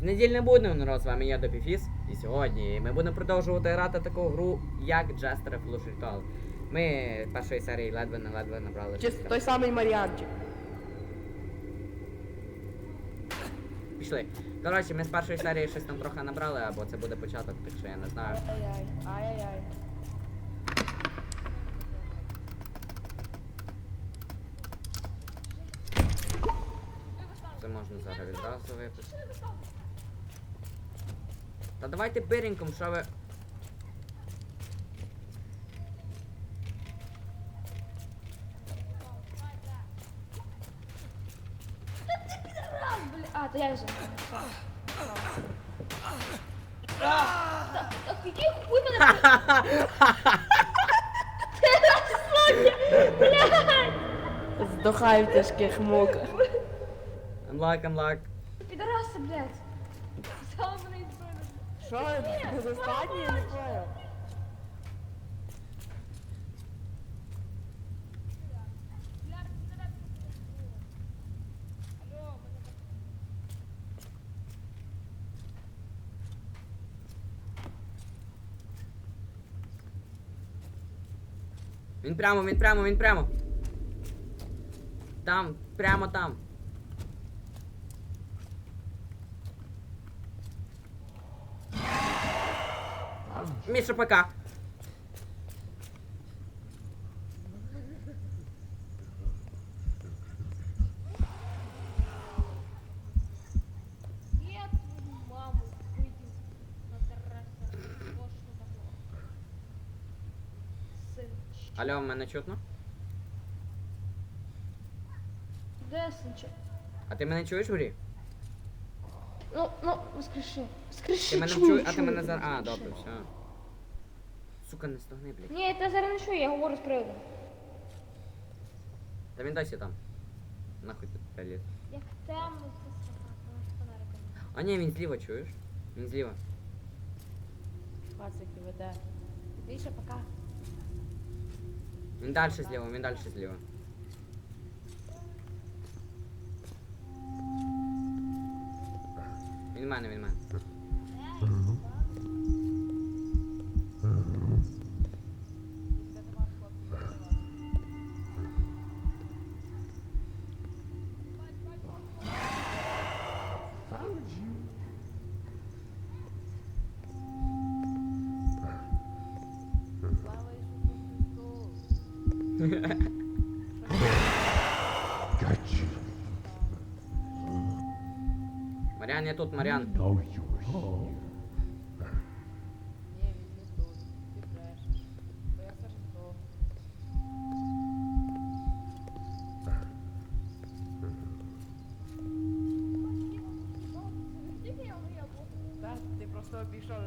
З недільним будним народ, з вами я Допіфіс. І сьогодні ми будемо продовжувати грати таку гру, як Jester Flush Ritual. Ми з першої серії ледве не ледве набрали. Чи той самий Маріанчик. Пішли. Коротше, ми з першої серії щось там трохи набрали, або це буде початок, так що я не знаю. Ай-яй, ай-яй-яй. Це можна зараз відразу випити. Та давайте биреньком, що ви. А, то я вже. Так, який хуй мене. Здохай в тяжких муках. Unlock, unlock. Підараси, блядь. Що, недостатньо? Я не понял. Він прямо, він прямо, він прямо. Там, прямо там. Міша, пока. Я твою маму вийду на терасі. Точно такого. Син. Алло, мене чутно? Де синчик? А ти мене чуєш, Гурі? Ну, ну, воскреши. Воскреши, Ти мене чую, чуєш, а ти чую, мене зараз. А, добре, все. Сука, не стогни, блядь. Ні, я тебе зараз не чую, я говорю з приводом. Та він досі там. Нахуй тут приліт. Як темно, це сама, з фонариками. А ні, він зліва, чуєш? Він зліва. Пацики веде. Більше пока. Він далі зліва, він далі зліва. Він в мене, він в мене.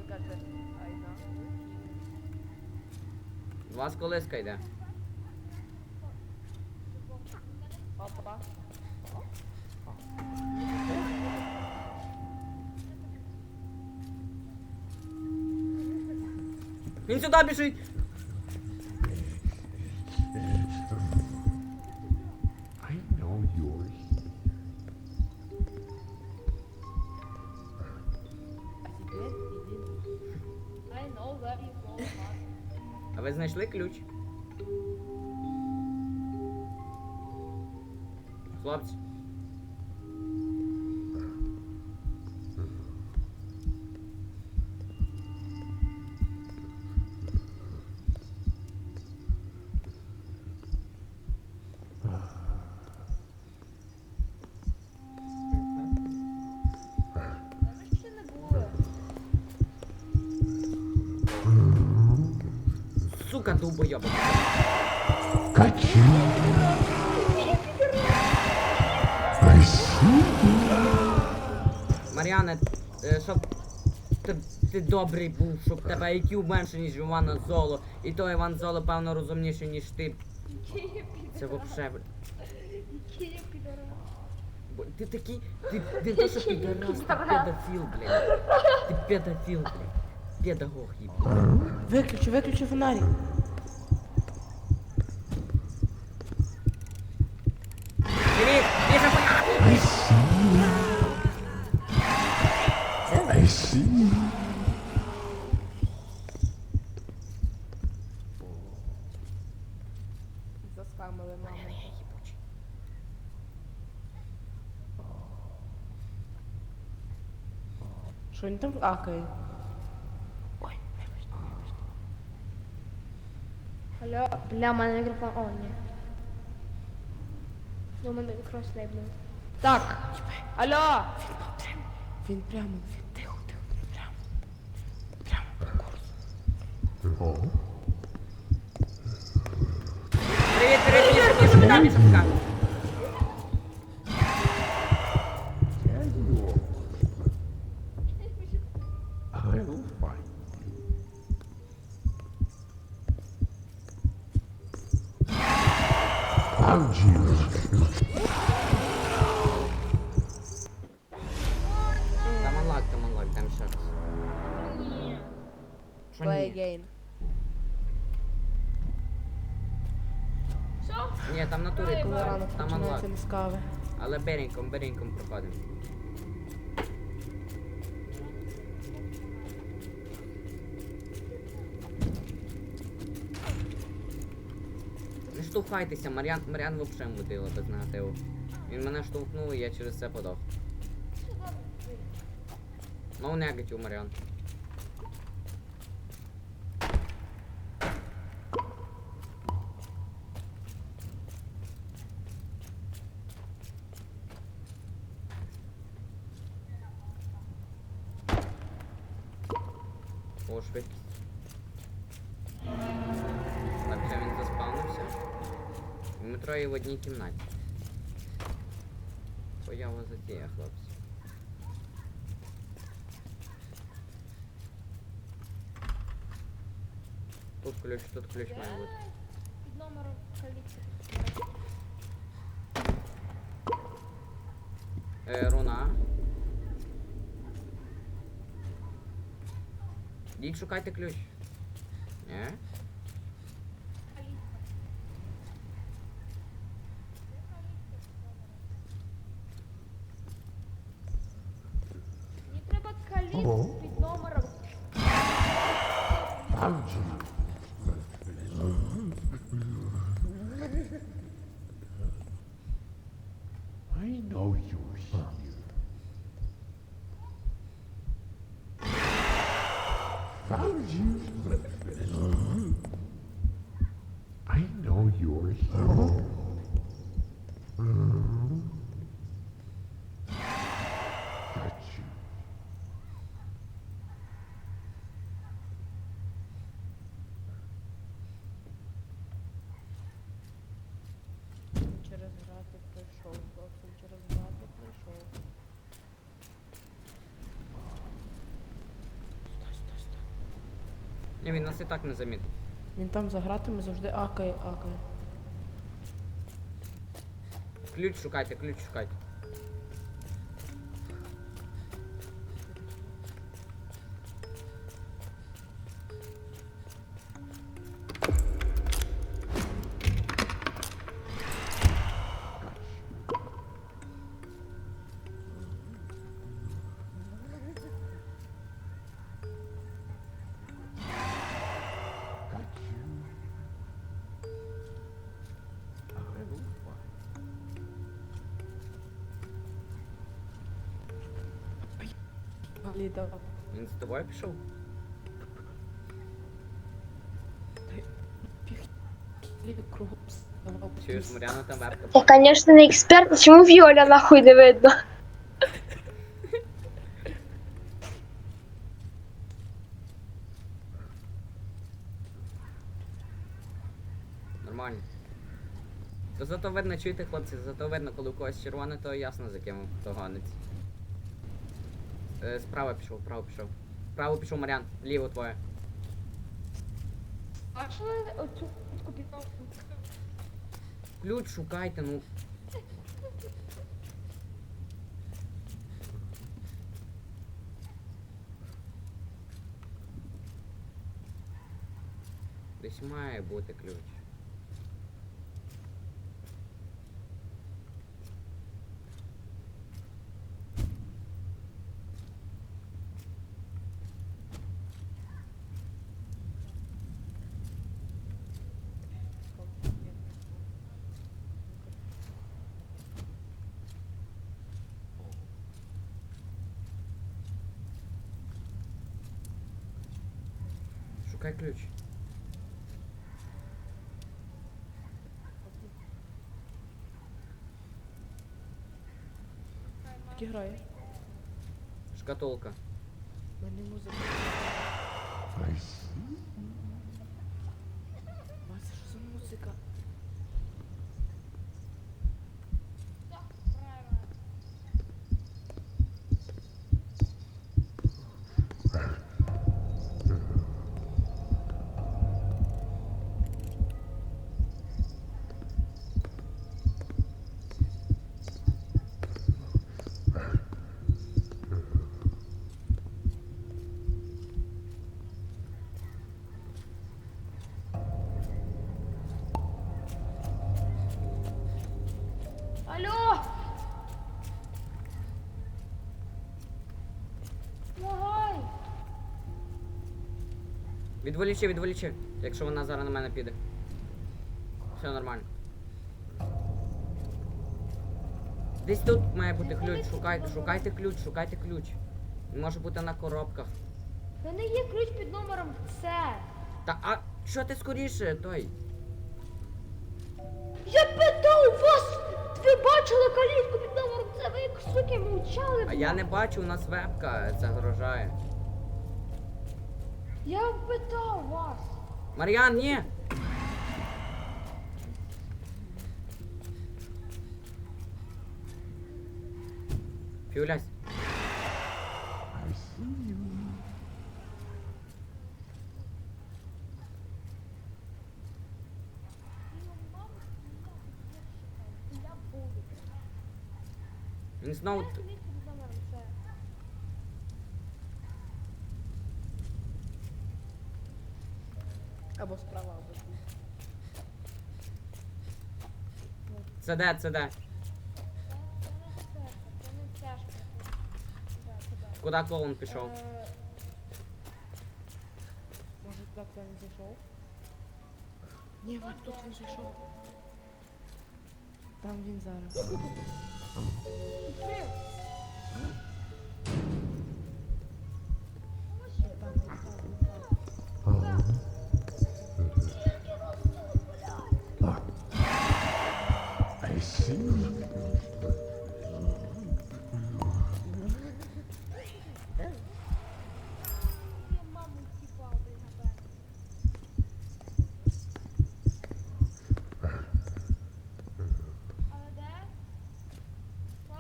І каже, ай на. У вас колиска йде. Опа. Він сюди біжить! А ви знайшли ключ? Сука, довбойоба. Got you. I see. Мар'яне, е, щоб ти, ти добрий був, щоб тебе IQ менше, ніж Івана Золо. І то Іван Золо, певно, розумніший, ніж ти. Це вообще. бля. Який я підарас. Бо Ти такий. Ти не то, що підарас, ти педофіл, блядь. Ти педофіл, блядь. Педагог їб. Виключи, виключи фонарик. Привіт! Біжа see. Заскамили маму. Що він там акає? Алло, бля, у мене мікрофон. О, ні. Ну, у мене мікрофон снайпнув. Так. Алло! Він прямо, він тихо, тихо, прямо. Прямо по курсу. Привіт, Привіт, привіт, привіт, привіт, мішка, Що Play ні? again. Що? Ні, там на турі, Коли ранок там анлак. починається не з кави. Але береньком, береньком проходимо. Не штовхайтеся, Мар'ян, Мар'ян взагалі мудила без негативу. Він мене штовхнув і я через це подох. No negative, Мар'ян. О, швидкість. Так, все, він заспавнився. І Ми троє в одній кімнаті. Поява затія, хлопці. Тут ключ, тут ключ має бути. Під номером каліці. Е, руна. Йдіть шукайте ключ. Ні? Found you. I know you're here. Ні, він нас і так не замітить. Він там за гратами завжди акає, акає. Ключ шукайте, ключ шукайте. Ліда. Він з тобою пішов? Чуєш, Мар'яна там верта. Я, конечно, не експерт, а чому Віоля нахуй не видно? Нормально. То зато видно, чуєте, хлопці, зато видно, коли у когось червоне, то ясно за ким хто гониться. Е, справа пішов, вправо пішов. Вправо пішов Мар'ян, вліво твоє. А що оцю кутку під номером? Ключ шукайте, ну. Десь має бути ключ. Які грає? Шкатулка. Мені музика. Відволічи, відволічи, якщо вона зараз на мене піде. Все нормально. Десь тут має бути ключ. Шукайте, шукайте ключ, шукайте ключ. Може бути на коробках. В мене є ключ під номером С. Та а що ти скоріше, той? Я питав вас! Ви бачили калітку під номером С? Ви як суки мовчали? А я не бачу, у нас вебка загрожає. Я питав вас. Мар'ян, ні! Фіулясь. I see you. Я буду. Він знову. Це де, це де? Це не це, це не тяжко. Да, туди. Куди клоун пішов? Е, Може так він зайшов? Ні, от тут він зайшов. Там він зараз.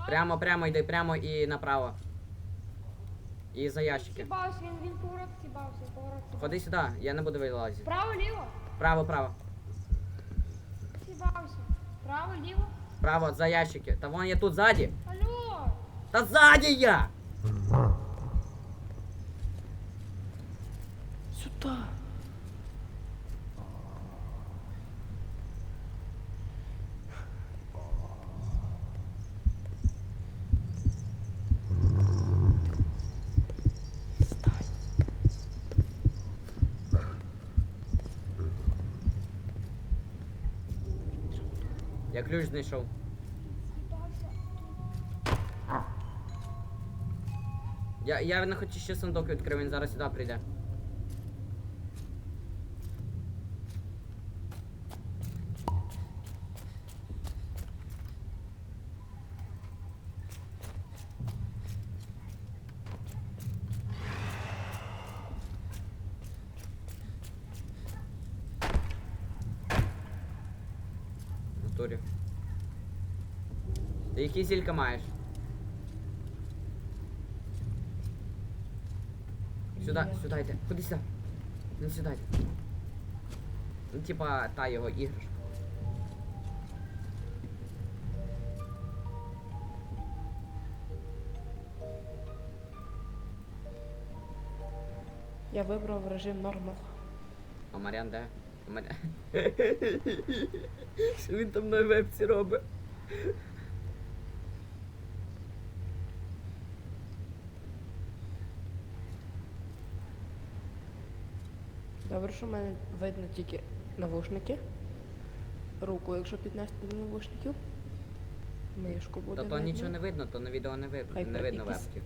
Прямо, прямо йди, прямо і направо. І за ящики. Сібався, він, він поворот сібався, поворот сібався. Ходи сюди, я не буду вилазити. Право, ліво? Право, право. Сібався. Право, ліво? Право, за ящики. Та вон я тут ззаді. Алло! Та ззаді я! Я ключ знайшов. Я, я не хочу ще сундук відкрив, він зараз сюди прийде. В Натурі. Ти які зілька маєш? Сюда, сюда йди. Ходи сюди. Не сюди. йди. Ну, типа, та його іграшка. Я вибрав режим нормал. А Маріан де? А Маріан... Що він там на вебці робить? Добре, що в мене видно тільки навушники. Руку, якщо піднести до навушників. Мишку буде. То видно. нічого не видно, то на відео не видно. Хай Не видно якісь- вебки.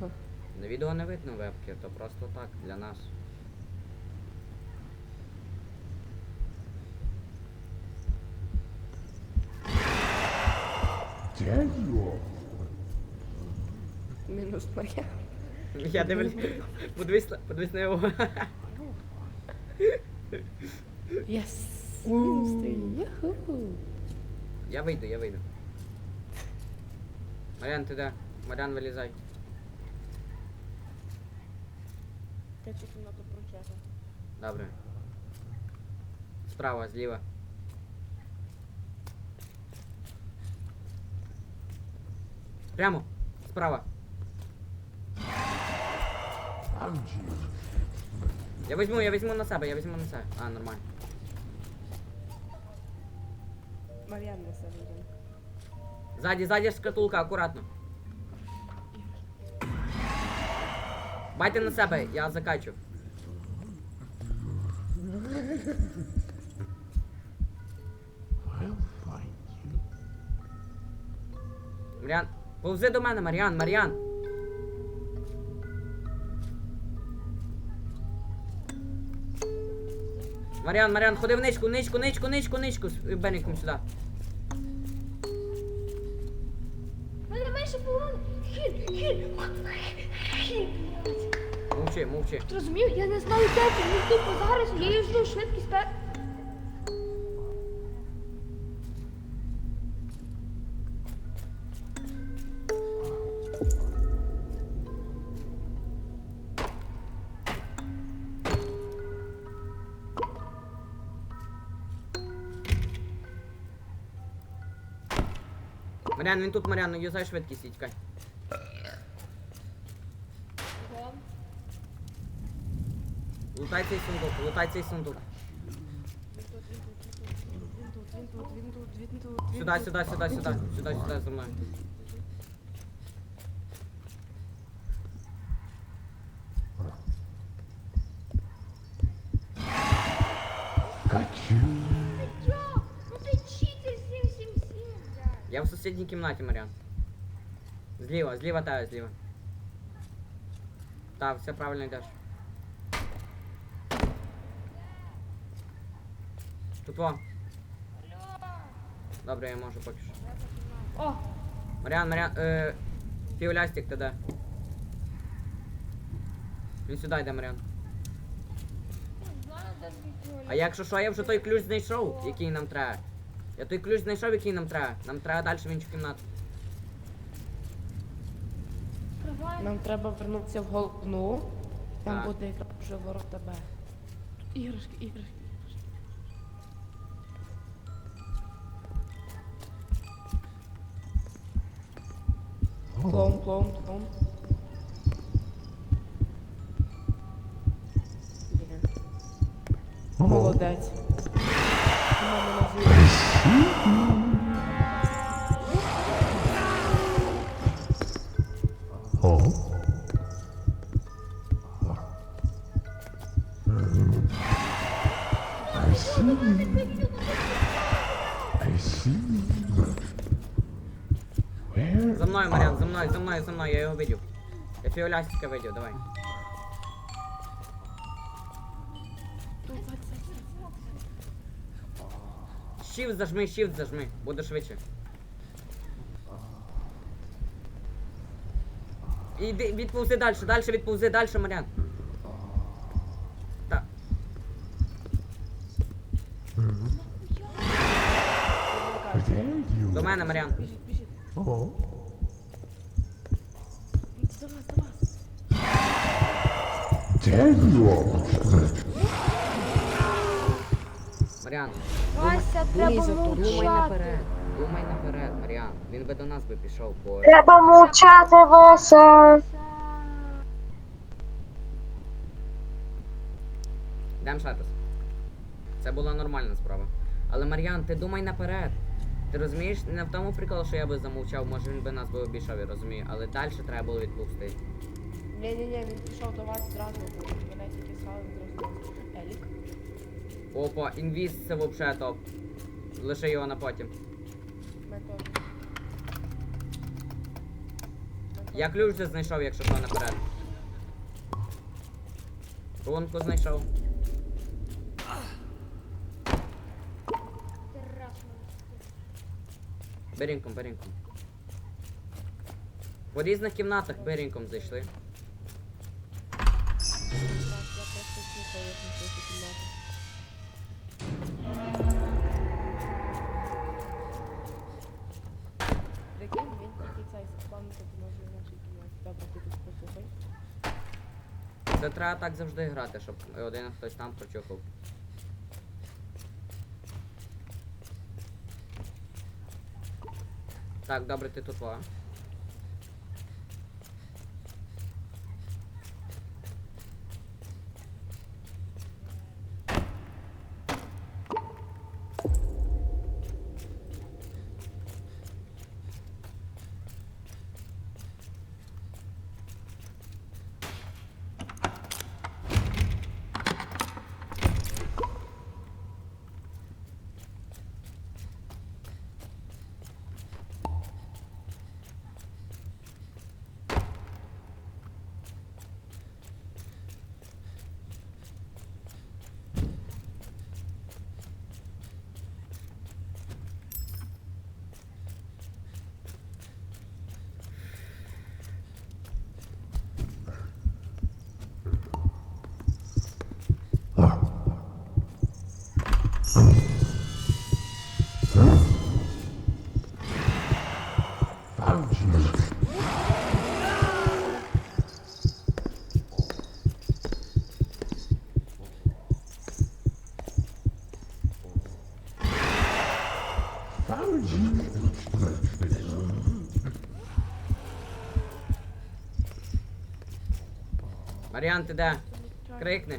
Ага. На відео не видно вебки, то просто так, для нас. Мінус моя. Я дивлюсь. Подивись, на- подивись на його. Юху! Я вийду, я вийду. Маріан, ти де? Маріан, вилізай. Я цю кімнату прочекав. Добре. Справа, зліва. Прямо. Справа. Я візьму, я візьму на себе, я візьму на себе. А, нормально. Мар'ян несе Мар'ян. Ззаді, ззаді шкатулка, акуратно. Байте на себе, я закачу. Маріан, повзи до мене, Маріан, Маріан. Маріан, Маріан, ходи в ничку, ничку, ничку, ничку, ничку. з Беніком сюди. Мене менше полон. Хіль, хіль, хіль. Мовчи, мовчи. Ти розумів? Я не знаю, де це, ну тупо зараз, я їжджу швидкість пер... Маріан, він тут, Маріан, юзай швидкість, і тікай. Лутай цей сундук, лутай цей сундук. Він тут, він тут, він тут, він тут, він Сюда, сюди, сюди, сюди, сюди сюда, сюда, за мною. Сусідній кімнаті, Маріан. Зліва, зліва та зліва. Так, все правильно йдеш. Тут во. Добре, я можу поки що. О, Маріан, Маріан, е, фіолястик ти де? Він сюди йде, Маріан. А якщо що, я вже той ключ знайшов, який нам треба. Я той ключ знайшов, який нам треба. Нам треба далі в іншу кімнату. Нам треба вернутися в головну. Там Так. буде якраз вже ворог тебе. Іграшки, іграшки, іграшки. Клоун, клоун, клоун. Є. Молодець. За мною, Маріан, за мною, за мною, за мною, я його видів. Я фіолястика видів, давай. Shift зажми, shift зажми, буде швидше. Іди, відповзи далі, далі відповзи, далі, Маріан. Так. До мене, Маріан. Біжіть, біжіть. Вася, Думай треба за то, думай мовчати. наперед. Думай наперед, Маріан. Він би до нас би пішов, бо. Треба мовчати, Вася. Йдемо ще раз. Це була нормальна справа. Але Мар'ян, ти думай наперед. Ти розумієш, не в тому прикол, що я би замовчав, може він би нас би обійшов, я розумію, але далі треба було відпустити. Ні-ні-ні, він пішов до вас зразу, бо мене тільки він зразу. Елік. Опа, інвіз це вообще топ. Лише його на потім. Я ключ вже знайшов, якщо що наперед. Рунку знайшов. Берінком, берінком. В різних кімнатах берінком зайшли. Це треба так завжди грати, щоб один хтось там прочухав. Так, добре, ти тут Маріан, ти де? Крикни.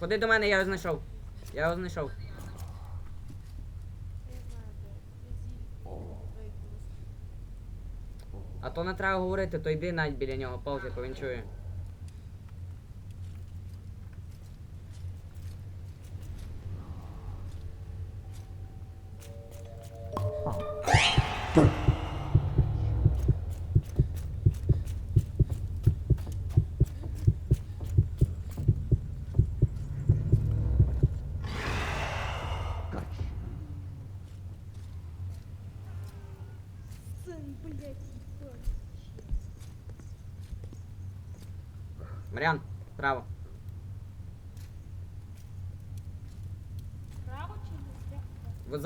Ходи до мене, я його знайшов. Я його знайшов. А то не треба говорити, то йди навіть біля нього, повзи, бо він чує.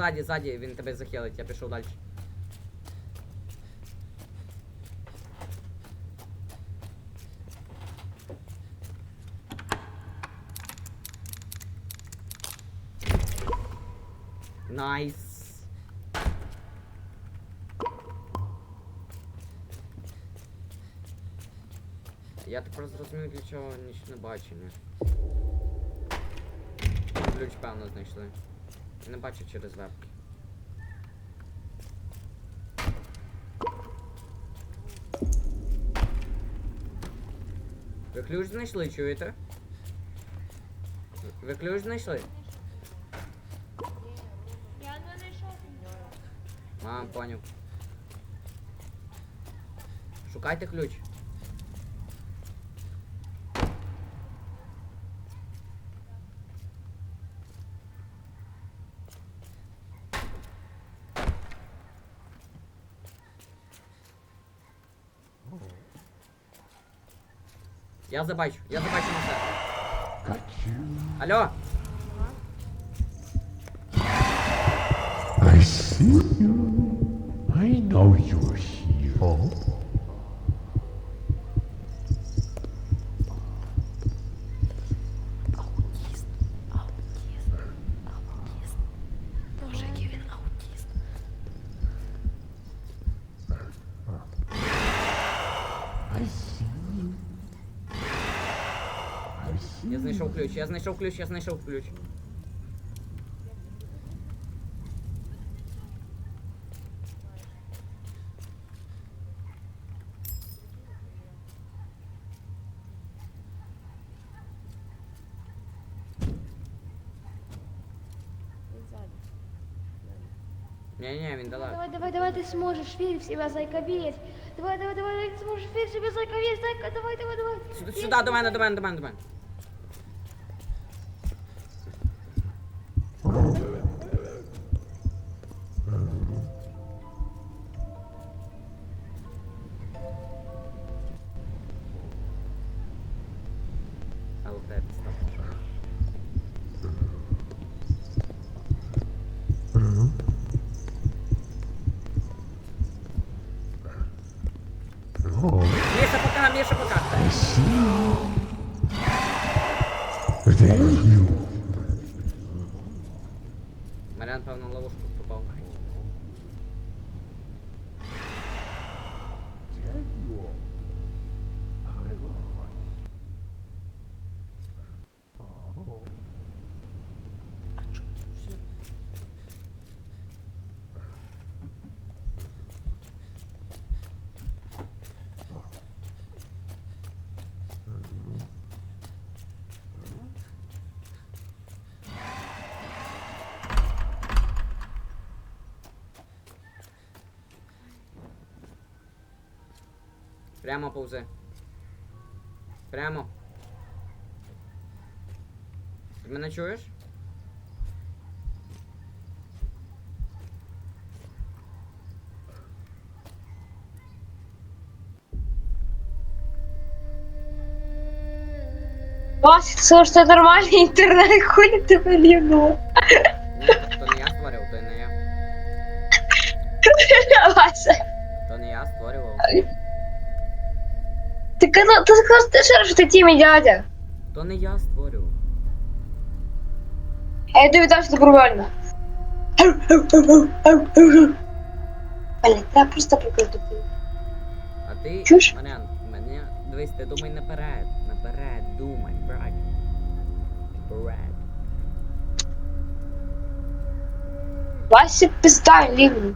Ззаді, ззаді, він тебе захилить, я пішов далі. Найс. Я тепер зрозумів, для чого нічне бачення. Ключ, певно, знайшли. Не бачу через вебки. Ви ключ знайшли, чуєте? Ви ключ знайшли? Я не знайшов. А, поняв. Шукайте ключ. Yaz da baş. Yaz da başımıza. Alô? I see you. I know you're here. Oh. ключ, я знайшов ключ, я знайшов ключ. Він ззаді. Ні-ні, він далеко. Давай, давай, давай, ты сможешь, верь в себя, зайка, верь. Давай, давай, давай, ты сможешь, верь в себя, зайка, верь, зайка, давай, давай, давай. Сюди, Верь сюди, в до мене, себя. до мене, до мене, до мене. Міша, пока, Міша, пока. Прямо повзи. Прямо. Ти мене чуєш? Вася, ты сказал, что это нормальный интернет, хули ты полюбил. Ні, то не я створив, то не я. Вася, ты когда, ты сказал, что ты шаришь в тиме, дядя. То не я створював. А я тобі дам, що це правильно. Блін, я просто прикрутив. А ти, Чуєш? Маріан, мене, дивись, ти думай наперед. Наперед, думай, брат. Брат. Вася пизда, лівний.